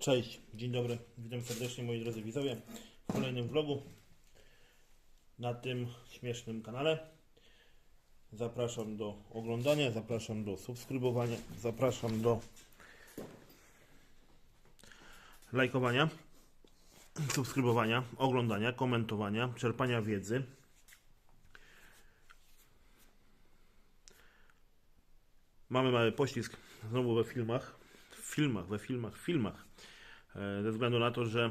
Cześć, dzień dobry, witam serdecznie moi drodzy widzowie w kolejnym vlogu na tym śmiesznym kanale. Zapraszam do oglądania, zapraszam do subskrybowania, zapraszam do lajkowania, subskrybowania, oglądania, komentowania, czerpania wiedzy. Mamy mały pościsk znowu we filmach, w filmach, we filmach, w filmach. E, Ze względu na to, że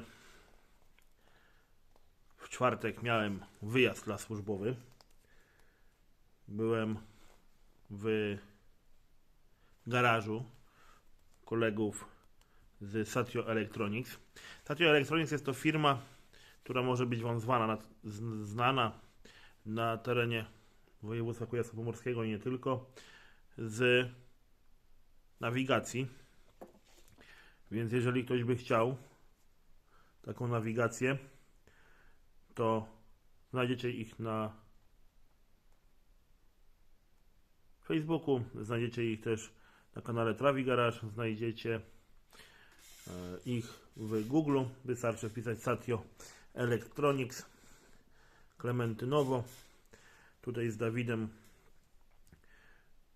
w czwartek miałem wyjazd dla służbowy. Byłem w garażu kolegów z Satio Electronics. Satio Electronics jest to firma, która może być Wam zwana, znana na terenie województwa kujawsko-pomorskiego i nie tylko, z nawigacji. Więc jeżeli ktoś by chciał taką nawigację, to znajdziecie ich na Facebooku, znajdziecie ich też na kanale Travi Garage, znajdziecie e, ich w Google. Wystarczy wpisać Satio Electronics Klementynowo. Tutaj z Dawidem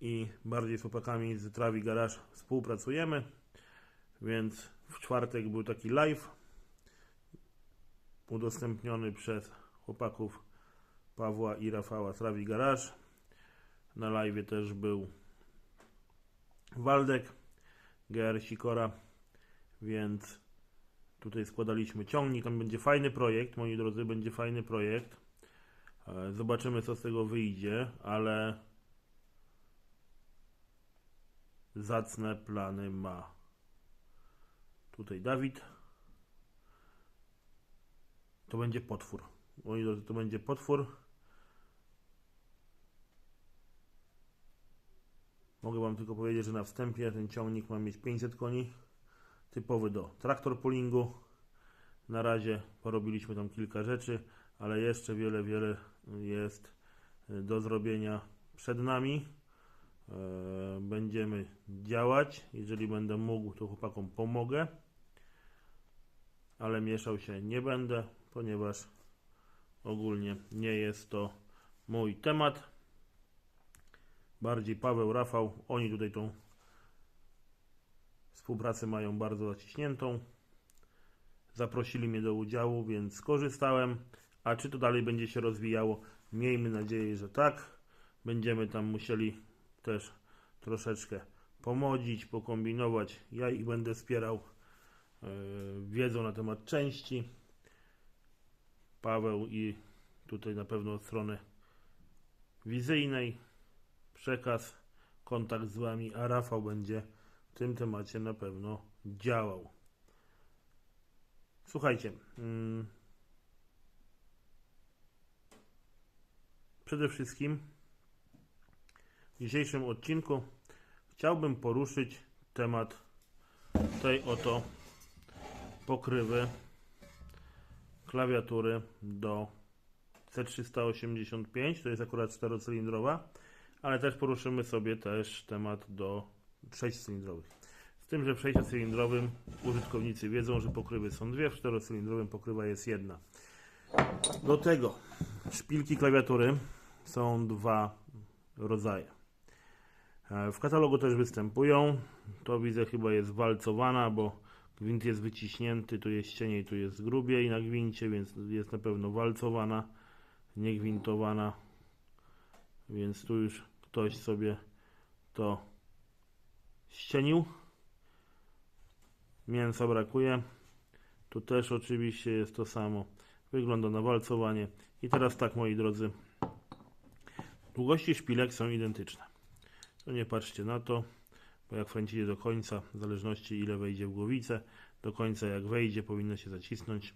i bardziej z chłopakami z Travi Garage współpracujemy. Więc w czwartek był taki live udostępniony przez chłopaków Pawła i Rafała Trawi Garage. Na live też był Waldek, GR Sikora, więc tutaj składaliśmy ciągnik. Tam będzie fajny projekt, moi drodzy, będzie fajny projekt. E, Zobaczymy, co z tego wyjdzie, ale zacne plany ma. Tutaj Dawid. To będzie potwór. Moi drodzy, to będzie potwór. Mogę Wam tylko powiedzieć, że na wstępie ten ciągnik ma mieć 500 koni. Typowy do traktor pullingu. Na razie porobiliśmy tam kilka rzeczy, ale jeszcze wiele, wiele jest do zrobienia przed nami. E, Będziemy działać. Jeżeli będę mógł, to chłopakom pomogę. Ale mieszał się nie będę, ponieważ ogólnie nie jest to mój temat. Bardziej Paweł, Rafał, oni tutaj tą współpracę mają bardzo zaciśniętą. Zaprosili mnie do udziału, więc skorzystałem. A czy to dalej będzie się rozwijało? Miejmy nadzieję, że tak. Będziemy tam musieli też troszeczkę pomodzić, pokombinować. Ja ich będę wspierał wiedzą na temat części. Paweł i tutaj na pewno od strony wizyjnej przekaz, kontakt z Wami, a Rafał będzie w tym temacie na pewno działał. Słuchajcie, mm, przede wszystkim w dzisiejszym odcinku chciałbym poruszyć temat tej oto pokrywy klawiatury do C385, to jest akurat czterocylindrowa, ale też poruszymy sobie też temat do sześciocylindrowych. Z tym, że w sześciocylindrowym użytkownicy wiedzą, że pokrywy są dwie, w czterocylindrowym pokrywa jest jedna. Do tego szpilki klawiatury są dwa rodzaje. E, W katalogu też występują. To widzę chyba jest walcowana, bo gwint jest wyciśnięty, tu jest cieniej, tu jest grubiej na gwincie, więc jest na pewno walcowana, nie gwintowana. Więc tu już ktoś sobie to ścienił. Mięsa brakuje. Tu też oczywiście jest to samo. Wygląda na walcowanie. I teraz tak, moi drodzy. Długości szpilek są identyczne. To nie patrzcie na to, bo jak wkręcicie do końca, w zależności ile wejdzie w głowicę, do końca jak wejdzie, powinno się zacisnąć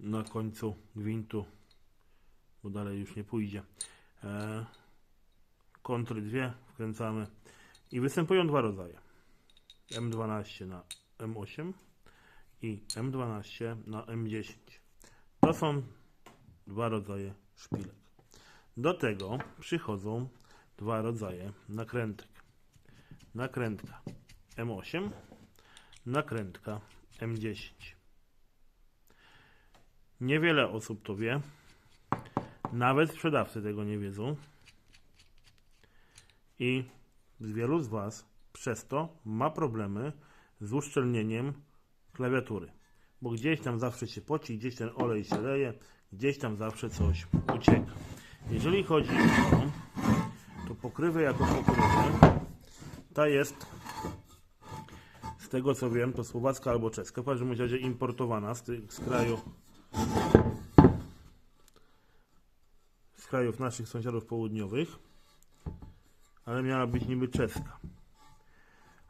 na końcu gwintu, bo dalej już nie pójdzie. E, kontry dwie wkręcamy i występują dwa rodzaje. M12 na M8 i M12 na M10. To są dwa rodzaje szpilek. Do tego przychodzą dwa rodzaje nakrętek. Nakrętka M8, nakrętka M10. Niewiele osób to wie, nawet sprzedawcy tego nie wiedzą i wielu z Was przez to ma problemy z uszczelnieniem klawiatury, bo gdzieś tam zawsze się poci, gdzieś ten olej się leje, gdzieś tam zawsze coś ucieka. Jeżeli chodzi o to pokrywę jako pokrywę, ta jest z tego co wiem, to słowacka albo czeska, w każdym razie importowana z, tych, z kraju z krajów naszych sąsiadów południowych, ale miała być niby czeska.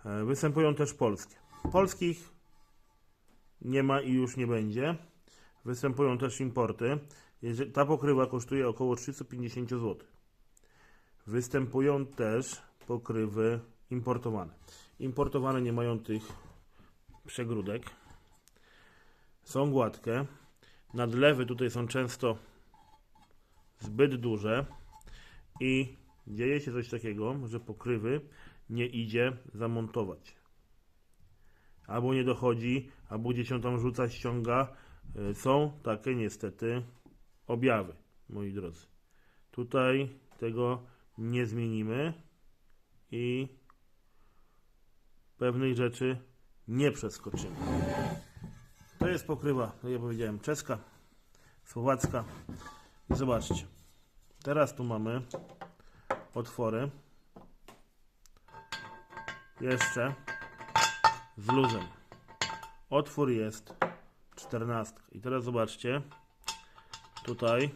E, Występują też polskie. Polskich nie ma i już nie będzie. Występują też importy. Ta pokrywa kosztuje około 350 zł. Występują też pokrywy importowane. Importowane nie mają tych przegródek. Są gładkie. Nadlewy tutaj są często zbyt duże i dzieje się coś takiego, że pokrywy nie idzie zamontować. Albo nie dochodzi, albo gdzieś się tam rzuca, ściąga. Y, Są takie niestety objawy, moi drodzy. Tutaj tego nie zmienimy i pewnych rzeczy nie przeskoczymy. To jest pokrywa, jak ja powiedziałem, czeska, słowacka. I zobaczcie, teraz tu mamy otwory jeszcze z luzem. Otwór jest 14. I teraz zobaczcie, tutaj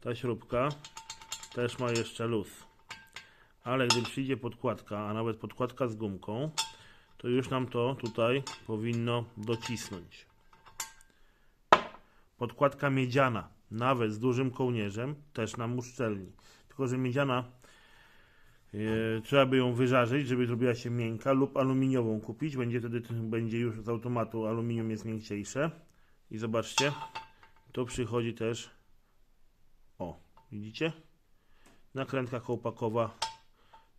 ta śrubka też ma jeszcze luz. Ale gdy przyjdzie podkładka, a nawet podkładka z gumką, to już nam to tutaj powinno docisnąć. Podkładka miedziana, nawet z dużym kołnierzem, też nam uszczelni. Tylko, że miedziana e, trzeba by ją wyżarzyć, żeby zrobiła się miękka, lub aluminiową kupić. Będzie wtedy będzie już z automatu aluminium jest miękciejsze. I zobaczcie, to przychodzi też. O, widzicie? Nakrętka kołpakowa,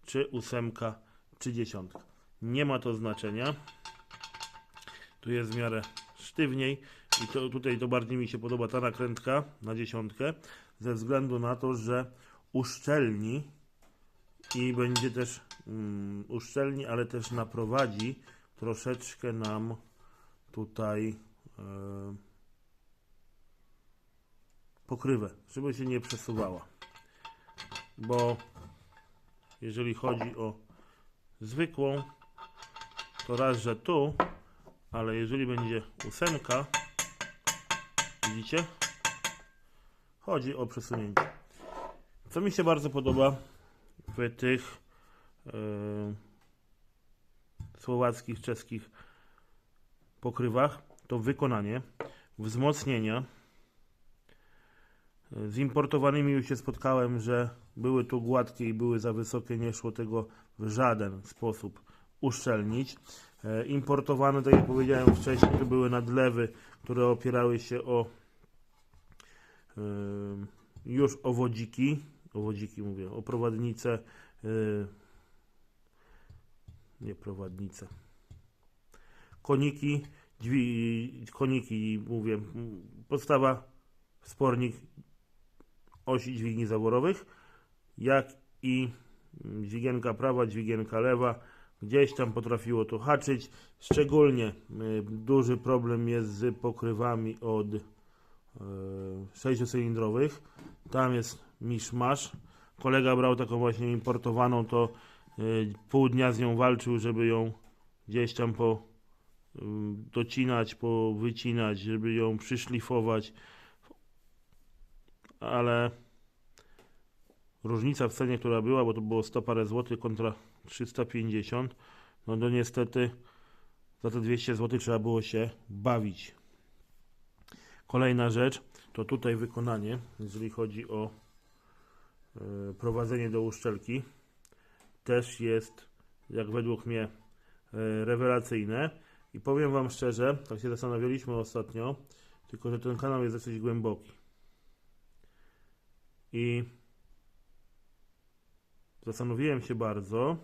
czy ósemka, czy dziesiątka. Nie ma to znaczenia. Tu jest w miarę sztywniej i to, tutaj to bardziej mi się podoba ta nakrętka na dziesiątkę ze względu na to, że uszczelni i będzie też mm, uszczelni, ale też naprowadzi troszeczkę nam tutaj e, pokrywę, żeby się nie przesuwała. Bo jeżeli chodzi o zwykłą, to raz, że tu, ale jeżeli będzie ósemka, widzicie? Chodzi o przesunięcie. Co mi się bardzo podoba w tych e, słowackich, czeskich pokrywach, to wykonanie, wzmocnienia. Z importowanymi już się spotkałem, że były tu gładkie i były za wysokie, nie szło tego w żaden sposób uszczelnić. E, Importowane, tak jak powiedziałem wcześniej, to były nadlewy, które opierały się o e, już o wodziki, mówię, o prowadnice, e, nie prowadnice, koniki, drzwi, koniki, mówię, podstawa, spornik osi dźwigni zaworowych, jak i mm, dźwigienka prawa, dźwigienka lewa, gdzieś tam potrafiło to haczyć. Szczególnie y, duży problem jest z pokrywami od y, sześciocylindrowych. Tam jest miszmasz. Kolega brał taką właśnie importowaną, to y, pół dnia z nią walczył, żeby ją gdzieś tam po y, docinać, po wycinać, żeby ją przyszlifować. Ale różnica w cenie, która była, bo to było 100 parę złotych kontra 350, no to niestety za te 200 zł trzeba było się bawić. Kolejna rzecz to tutaj wykonanie, jeżeli chodzi o e, prowadzenie do uszczelki, też jest, jak według mnie, e, rewelacyjne. I powiem Wam szczerze, tak się zastanawialiśmy ostatnio, tylko że ten kanał jest dosyć głęboki. I zastanowiłem się bardzo,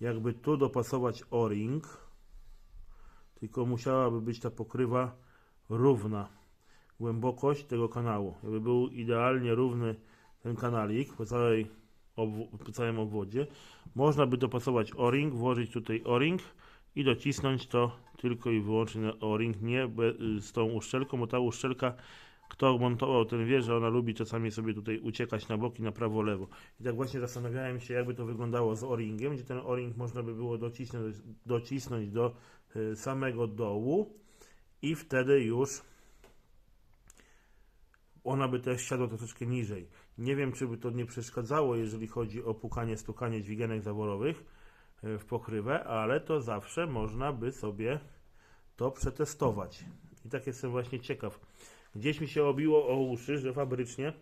jakby tu dopasować o-ring, tylko musiałaby być ta pokrywa równa. Głębokość tego kanału. Jakby był idealnie równy ten kanalik po, całej po całym obwodzie, można by dopasować o-ring, włożyć tutaj o-ring i docisnąć to tylko i wyłącznie na o-ring, nie z tą uszczelką, bo ta uszczelka, kto montował ten wie, że ona lubi czasami sobie tutaj uciekać na boki, na prawo, lewo. I tak właśnie zastanawiałem się, jakby to wyglądało z o-ringiem, gdzie ten o-ring można by było docisnąć, docisnąć do y, samego dołu i wtedy już ona by też siadła troszeczkę niżej. Nie wiem, czy by to nie przeszkadzało, jeżeli chodzi o pukanie, stukanie dźwiganek zaworowych e, w pokrywę, ale to zawsze można by sobie to przetestować. I tak jestem właśnie ciekaw. Gdzieś mi się obiło o uszy, że fabrycznie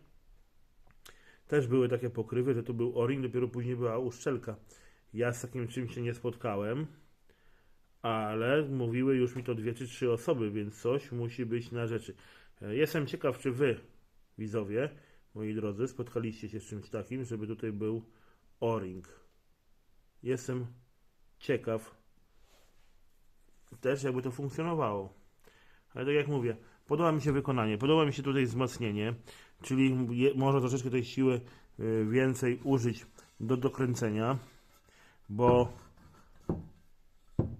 też były takie pokrywy, że tu był o-ring, dopiero później była uszczelka. Ja z takim czymś się nie spotkałem, ale mówiły już mi to dwie czy trzy osoby, więc coś musi być na rzeczy. E, Jestem ciekaw, czy wy, widzowie, moi drodzy, spotkaliście się z czymś takim, żeby tutaj był o-ring. Jestem ciekaw też, jakby to funkcjonowało. Ale tak jak mówię, podoba mi się wykonanie, podoba mi się tutaj wzmocnienie, czyli je, można troszeczkę tej siły y, więcej użyć do dokręcenia, bo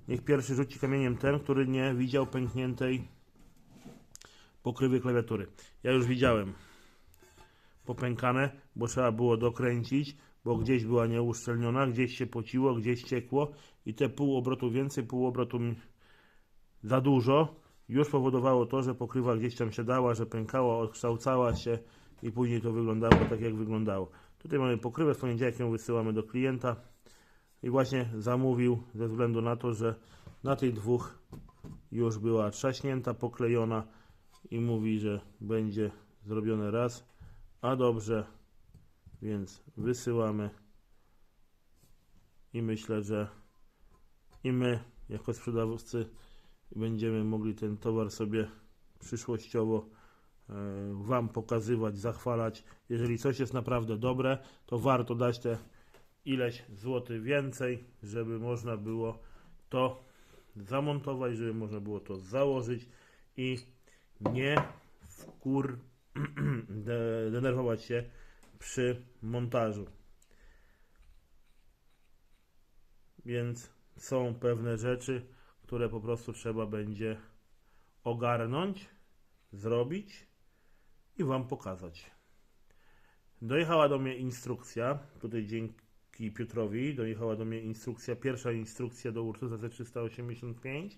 niech pierwszy rzuci kamieniem ten, który nie widział pękniętej pokrywy klawiatury. Ja już widziałem popękane, bo trzeba było dokręcić, bo gdzieś była nieuszczelniona, gdzieś się pociło, gdzieś ciekło i te pół obrotu więcej, pół obrotu za dużo już powodowało to, że pokrywa gdzieś tam się dała, że pękała, odkształcała się i później to wyglądało tak, jak wyglądało. Tutaj mamy pokrywę, w poniedziałek ją wysyłamy do klienta i właśnie zamówił ze względu na to, że na tych dwóch już była trzaśnięta, poklejona i mówi, że będzie zrobione raz, a dobrze, więc wysyłamy i myślę, że i my jako sprzedawcy będziemy mogli ten towar sobie przyszłościowo e, Wam pokazywać, zachwalać. Jeżeli coś jest naprawdę dobre, to warto dać te ileś złotych więcej, żeby można było to zamontować, żeby można było to założyć i nie wkur de- denerwować się przy montażu. Więc są pewne rzeczy, które po prostu trzeba będzie ogarnąć, zrobić i Wam pokazać. Dojechała do mnie instrukcja, tutaj dzięki Piotrowi, dojechała do mnie instrukcja, pierwsza instrukcja do Ursusa Z385.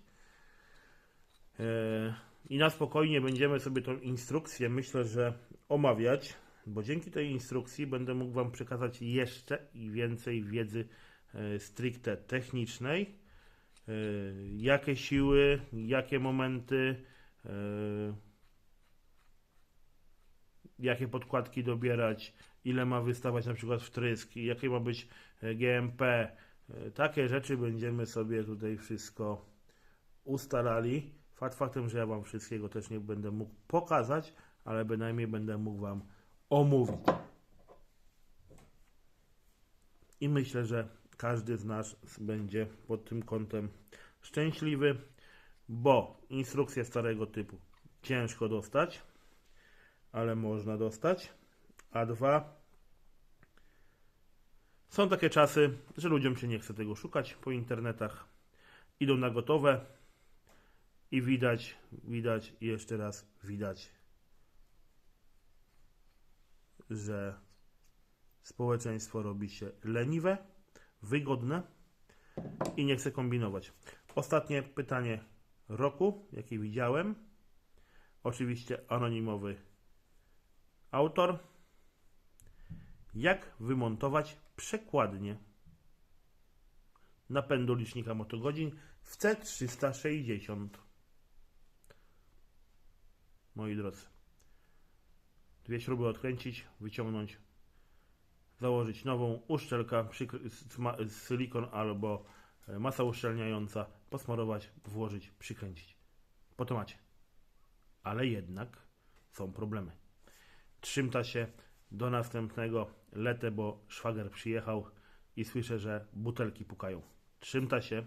E, I na spokojnie będziemy sobie tą instrukcję, myślę, że omawiać, bo dzięki tej instrukcji będę mógł Wam przekazać jeszcze i więcej wiedzy e, stricte technicznej. E, Jakie siły, jakie momenty, e, jakie podkładki dobierać, ile ma wystawać na przykład wtryski, jakie ma być e, GMP. Takie rzeczy będziemy sobie tutaj wszystko ustalali. Fakt faktem, że ja Wam wszystkiego też nie będę mógł pokazać, ale bynajmniej będę mógł Wam omówić. I myślę, że każdy z nas będzie pod tym kątem szczęśliwy, bo instrukcje starego typu ciężko dostać, ale można dostać. A dwa, są takie czasy, że ludziom się nie chce tego szukać po internetach. Idą na gotowe i widać, widać i jeszcze raz widać, że społeczeństwo robi się leniwe, wygodne i nie chce kombinować. Ostatnie pytanie roku, jakie widziałem. Oczywiście anonimowy autor. Jak wymontować przekładnię napędu licznika motogodzin w C360? Moi drodzy, dwie śruby odkręcić, wyciągnąć, założyć nową, sma- silikon albo e, masa uszczelniająca, posmarować, włożyć, przykręcić. Po to macie. Ale jednak są problemy. Trzymta się do następnego letę, bo szwager przyjechał i słyszę, że butelki pukają. Trzymta się.